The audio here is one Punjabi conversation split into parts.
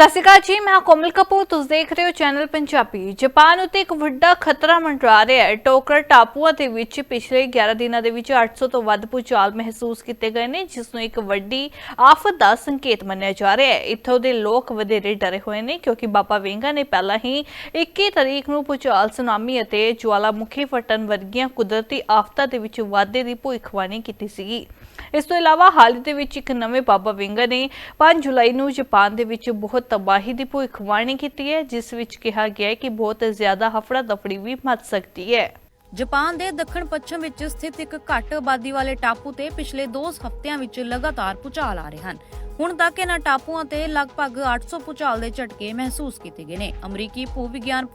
ਸਤਿ ਸ਼੍ਰੀ ਅਕਾਲ ਜੀ, ਮੈਂ ਕੋਮਲ ਕਪੂਰ, ਤੁਸੀਂ ਦੇਖ ਰਹੇ ਹੋ ਚੈਨਲ ਪੰਜਾਬੀ। ਜਾਪਾਨ ਉੱਤੇ ਇੱਕ ਵੱਡਾ ਖਤਰਾ ਮੰਡਰਾ ਰਿਹਾ ਹੈ। ਟੋਕਰ ਟਾਪੂਆਂ ਦੇ ਵਿੱਚ ਪਿਛਲੇ 11 ਦਿਨਾਂ ਦੇ ਵਿੱਚ 800 ਤੋਂ ਵੱਧ ਭੂਚਾਲ ਮਹਿਸੂਸ ਕੀਤੇ ਗਏ ਨੇ, ਜਿਸ ਨੂੰ ਇੱਕ ਵੱਡੀ ਆਫਤ ਦਾ ਸੰਕੇਤ ਮੰਨਿਆ ਜਾ ਰਿਹਾ ਹੈ। ਇੱਥੋਂ ਦੇ ਲੋਕ ਵਧੇਰੇ ਡਰੇ ਹੋਏ ਨੇ, ਕਿਉਂਕਿ ਬਾਬਾ ਵੇਂਗਾ ਨੇ ਪਹਿਲਾਂ ਹੀ 21 ਤਰੀਕ ਨੂੰ ਭੂਚਾਲ, ਸੁਨਾਮੀ ਅਤੇ ਜਵਾਲਾਮੁਖੀ ਫਟਣ ਵਰਗੀਆਂ ਕੁਦਰਤੀ ਆਫਤਾਂ ਦੇ ਵਿੱਚ ਵਾਧੇ ਦੀ ਭੁੱਖਬਾਣੀ ਕੀਤੀ ਸੀਗੀ। ਇਸ ਤੋਂ ਇਲਾਵਾ ਹਾਲ ਹੀ ਦੇ ਵਿੱਚ ਇੱਕ ਨਵੇਂ ਬਾਬਾ ਵਿੰਗਾ ਨੇ 5 ਜੁਲਾਈ ਨੂੰ ਜਾਪਾਨ ਦੇ ਵਿੱਚ ਬਹੁਤ ਤਬਾਹੀ ਦੀ ਭੁੱਖਬਾਣੀ ਕੀਤੀ ਹੈ, ਜਿਸ ਵਿੱਚ ਕਿਹਾ ਗਿਆ ਹੈ ਕਿ ਬਹੁਤ ਜ਼ਿਆਦਾ ਹਫੜਾ ਦਫੜੀ ਵੀ ਮਚ ਸਕਦੀ ਹੈ। ਜਾਪਾਨ ਦੇ ਦੱਖਣ ਪੱਛਮ ਵਿੱਚ ਸਥਿਤ ਇੱਕ ਘੱਟ ਆਬਾਦੀ ਵਾਲੇ ਟਾਪੂ ਤੇ ਪਿਛਲੇ 2 ਹਫ਼ਤਿਆਂ ਵਿੱਚ ਲਗਾਤਾਰ ਭੂਚਾਲ ਆ ਰਹੇ ਹਨ। ਹੁਣ ਤੱਕ ਇਹਨਾਂ ਟਾਪੂਆਂ ਤੇ ਲਗਭਗ 800 ਭੂਚਾਲ ਦੇ ਝਟਕੇ ਮਹਿਸੂਸ ਕੀਤੇ ਗਏ ਨੇ। ਅਮਰੀਕੀ ਭੂ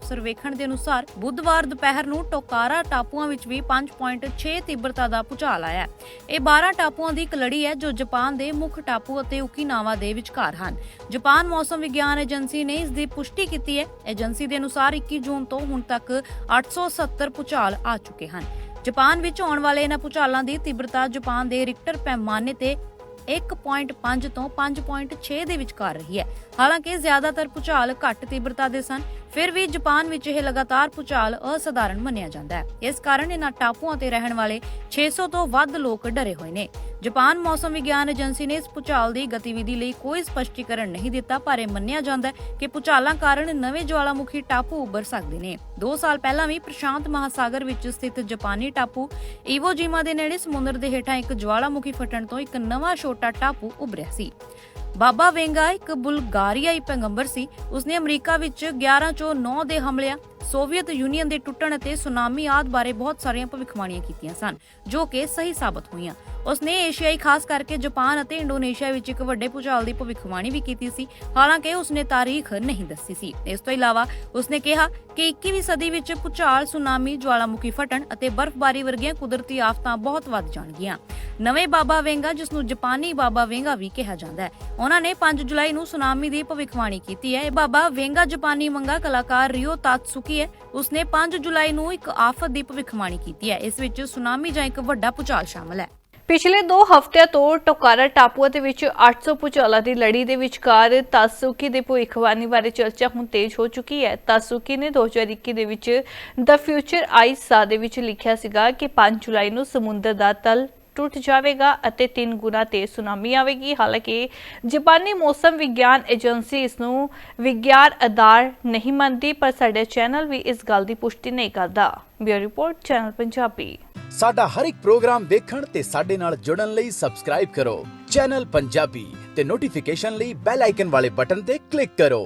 ਸਰਵੇਖਣ ਦੇ ਅਨੁਸਾਰ ਬੁੱਧਵਾਰ ਦੁਪਹਿਰ ਨੂੰ ਟੋਕਾਰਾ ਟਾਪੂਆਂ ਵਿੱਚ ਵੀ 5.6 ਤੀਬਰਤਾ ਦਾ ਭੂਚਾਲ ਆਇਆ ਇਹ 12 ਟਾਪੂਆਂ ਦੀ ਇੱਕ ਲੜੀ ਹੈ ਜੋ ਜਾਪਾਨ ਦੇ ਮੁੱਖ ਟਾਪੂ ਅਤੇ ਓਕੀਨਾਵਾ ਦੇ ਵਿਚਕਾਰ ਹਨ। ਜਾਪਾਨ ਮੌਸਮ ਵਿਗਿਆਨ ਏਜੰਸੀ ਨੇ ਇਸ ਦੀ ਪੁਸ਼ਟੀ ਕੀਤੀ ਹੈ। ਏਜੰਸੀ ਦੇ ਅਨੁਸਾਰ 21 ਜੂਨ ਤੋਂ ਹੁਣ ਤੱਕ 870 ਭੂਚਾਲ ਆ ਚੁੱਕੇ ਹਨ। ਜਾਪਾਨ ਵਿੱਚ ਆਉਣ ਵਾਲੇ ਇਹਨਾਂ ਭੂਚਾਲਾਂ ਦੀ ਤੀਬਰਤਾ ਜਾਪਾਨ ਦੇ ਰਿਕਟਰ ਪੈਮਾਨੇ ਤੇ 1.5 ਤੋਂ 5.6 ਦੇ ਵਿਚਕਾਰ ਰਹੀ ਹੈ। ਹਾਲਾਂਕਿ ਜ਼ਿਆਦਾਤਰ ਭੂਚਾਲ ਘੱਟ ਤੀਬਰਤਾ ਦੇ ਸਨ, ਫਿਰ ਵੀ ਜਾਪਾਨ ਵਿੱਚ ਇਹ ਲਗਾਤਾਰ ਭੂਚਾਲ ਅਸਧਾਰਨ ਮੰਨਿਆ ਜਾਂਦਾ ਹੈ। ਇਸ ਕਾਰਨ ਇਹਨਾਂ ਟਾਪੂਆਂ ਤੇ ਰਹਿਣ ਵਾਲੇ 600 ਤੋਂ ਵੱਧ ਲੋਕ ਡਰੇ ਹੋਏ ਨੇ। ਜਾਪਾਨ ਮੌਸਮ ਵਿਗਿਆਨ ਏਜੰਸੀ ਨੇ ਇਸ ਭੂਚਾਲ ਦੀ ਗਤੀਵਿਧੀ ਲਈ ਕੋਈ ਸਪਸ਼ਟੀਕਰਨ ਨਹੀਂ ਦਿੱਤਾ, ਪਰ ਇਹ ਮੰਨਿਆ ਜਾਂਦਾ ਹੈ ਕਿ ਭੂਚਾਲਾਂ ਕਾਰਨ ਨਵੇਂ ਜਵਾਲਾਮੁਖੀ ਟਾਪੂ ਉੱਭਰ ਸਕਦੇ ਨੇ। 2 ਸਾਲ ਪਹਿਲਾਂ ਵੀ ਪ੍ਰਸ਼ਾਂਤ ਮਹਾਸਾਗਰ ਵਿੱਚ ਸਥਿਤ ਜਾਪਾਨੀ ਟਾਪੂ ਈਵੋ ਜੀਮਾ ਦੇ ਨੇੜੇ ਸਮੁੰਦਰ ਦੇ ਹੇਠਾਂ ਇੱਕ ਜਵਾਲਾਮੁਖੀ ਫਟਣ ਤੋਂ ਇੱਕ ਨਵਾਂ ਛੋਟਾ ਟਾਪੂ ਉੱਭਰਿਆ ਸੀ। ਬਾਬਾ ਵੇਂਗਾ, ਇੱਕ ਬੁਲਗਾਰੀਆਈ ਪੈਗੰਬਰ ਸੀ। ਉਸਨੇ ਅਮਰੀਕਾ ਵਿੱਚ 11 ਚੋਂ 9 ਦੇ ਹਮਲਿਆਂ ਸੋਵੀਅਤ ਯੂਨੀਅਨ ਦੇ ਟੁੱਟਣ ਅਤੇ ਸੁਨਾਮੀ ਆਦਿ ਬਾਰੇ ਬਹੁਤ ਸਾਰੀਆਂ ਭਵਿੱਖਬਾਣੀਆਂ ਕੀਤੀਆਂ ਸਨ, ਜੋ ਕਿ ਸਹੀ ਸਾਬਤ ਹੋਈਆਂ। ਉਸਨੇ ਏਸ਼ੀਆਈ ਖਾਸ ਕਰਕੇ ਜਾਪਾਨ ਅਤੇ ਇੰਡੋਨੇਸ਼ੀਆ ਵਿੱਚ ਇੱਕ ਵੱਡੇ ਭੂਚਾਲ ਦੀ ਭਵਿੱਖਬਾਣੀ ਵੀ ਕੀਤੀ ਸੀ, ਹਾਲਾਂਕਿ ਉਸਨੇ ਤਾਰੀਖ ਨਹੀਂ ਦੱਸੀ ਸੀ। ਇਸ ਤੋਂ ਇਲਾਵਾ ਉਸਨੇ ਕਿਹਾ ਕਿ 21ਵੀਂ ਸਦੀ ਵਿੱਚ ਭੂਚਾਲ, ਸੁਨਾਮੀ ਜਵਾਲਾਮੁਖੀ ਫਟਣ ਅਤੇ ਬਰਫ਼ਬਾਰੀ ਵਰਗੀਆਂ ਕੁਦਰਤੀ ਆਫਤਾਂ ਬਹੁਤ ਵੱਧ ਜਾਣਗੀਆਂ। ਨਵੇਂ ਬਾਬਾ ਵੇਂਗਾ ਜਿਸ ਨੂੰ ਜਾਪਾਨੀ ਬਾਬਾ ਵੇਂਗਾ ਵੀ ਕਿਹਾ ਜਾਂਦਾ ਹੈ। ਉਹਨਾਂ ਨੇ 5 ਜੁਲਾਈ ਨੂੰ ਸੁਨਾਮੀ ਦੀ ਭਵਿੱਖਬਾਣੀ ਕੀਤੀ ਹੈ। ਇਹ ਬਾਬਾ ਵੇਂਗਾ ਜਾਪਾਨੀ ਮੰਗਾ ਕਲਾਕਾਰ ਰਿਓ ਤਾਤਸੁਕੀ ਹੈ। ਉਸਨੇ 5 ਜੁਲਾਈ ਨੂੰ ਇੱਕ ਆਫਤ ਦੀ ਭਵਿੱਖਬਾਣੀ ਕੀਤੀ ਹੈ। ਇਸ ਵਿੱਚ ਸੁਨਾਮੀ ਜਾਂ ਇੱਕ ਵੱਡਾ ਭੂਚਾਲ ਸ਼ਾਮਲ ਹੈ। ਪਿਛਲੇ 2 ਹਫ਼ਤਿਆਂ ਤੋਂ ਟੋਕਾਰਾ ਟਾਪੂਆਂ ਦੇ ਵਿੱਚ 800 ਭੂਚਾਲਾਂ ਦੀ ਲੜੀ ਦੇ ਵਿਚਕਾਰ ਤਾਸੂਕੀ ਦੇ ਭਵਿੱਖਬਾਣੀ ਬਾਰੇ ਚਰਚਾ ਹੁਣ ਤੇਜ਼ ਹੋ ਚੁੱਕੀ ਹੈ। ਤਾਸੂਕੀ ਨੇ 2021 ਦੇ ਵਿੱਚ ਦ ਫਿਊਚਰ ਆਈਸ ਸਾ ਦੇ ਵਿੱਚ ਲਿਖਿਆ ਸੀਗਾ ਕਿ 5 ਜੁਲਾਈ ਨੂੰ ਸਮੁੰਦਰ ਦਾ ਤਲ ਟੁੱਟ ਜਾਵੇਗਾ ਅਤੇ 3 ਗੁਣਾ ਤੇਜ਼ ਸੁਨਾਮੀ ਆਵੇਗੀ। ਹਾਲਾਂਕਿ ਜਾਪਾਨੀ ਮੌਸਮ ਵਿਗਿਆਨ ਏਜੰਸੀ ਇਸ ਨੂੰ ਵਿਗਿਆਨ ਆਧਾਰ ਨਹੀਂ ਮੰਨਦੀ, ਪਰ ਸਾਡੇ ਚੈਨਲ ਵੀ ਇਸ ਗੱਲ ਦੀ ਪੁਸ਼ਟੀ ਨਹੀਂ ਕਰਦਾ। Bureau report, channel Punjabi. ਸਾਡਾ ਹਰ ਇੱਕ ਪ੍ਰੋਗਰਾਮ ਦੇਖਣ ਤੇ ਸਾਡੇ ਨਾਲ ਜੁੜਨ ਲਈ ਸਬਸਕ੍ਰਾਈਬ ਕਰੋ। ਚੈਨਲ ਪੰਜਾਬੀ ਤੇ ਨੋਟੀਫਿਕੇਸ਼ਨ ਲਈ ਬੈਲ ਆਈਕਨ ਵਾਲੇ ਬਟਨ ਤੇ ਕਲਿੱਕ ਕਰੋ।